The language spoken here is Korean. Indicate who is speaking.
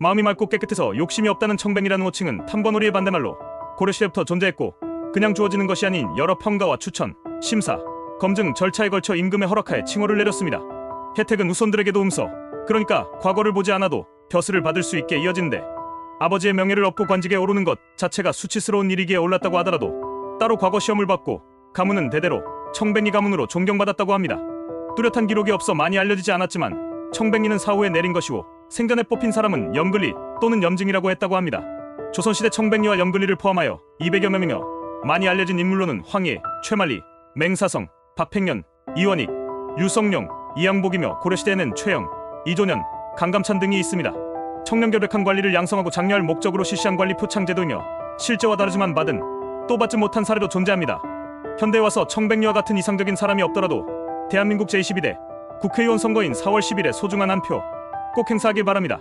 Speaker 1: 마음이 맑고 깨끗해서 욕심이 없다는 청뱅이라는 호칭은 탐관오리의 반대말로 고려시대부터 존재했고 그냥 주어지는 것이 아닌 여러 평가와 추천, 심사, 검증 절차에 걸쳐 임금의 허락하에 칭호를 내렸습니다. 혜택은 후손들에게도 음서, 그러니까 과거를 보지 않아도 벼슬을 받을 수 있게 이어진대. 아버지의 명예를 얻고 관직에 오르는 것 자체가 수치스러운 일이기에 올랐다고 하더라도 따로 과거 시험을 받고 가문은 대대로 청뱅이 가문으로 존경받았다고 합니다. 뚜렷한 기록이 없어 많이 알려지지 않았지만 청뱅이는 사후에 내린 것이고 생전에 뽑힌 사람은 염글리 또는 염증이라고 했다고 합니다. 조선시대 청뱅이와 염글리를 포함하여 200여 명이며 많이 알려진 인물로는 황해, 최만리, 맹사성, 박팽년, 이원익, 유성룡, 이양복이며 고려시대에는 최영, 이조년, 강감찬 등이 있습니다. 청렴결백한 관리를 양성하고 장려할 목적으로 실시한 관리 표창제도이며 실제와 다르지만 받은 또 받지 못한 사례도 존재합니다. 현대에 와서 청백리와 같은 이상적인 사람이 없더라도 대한민국 제22대 국회의원 선거인 4월 10일에 소중한 한 표 꼭 행사하길 바랍니다.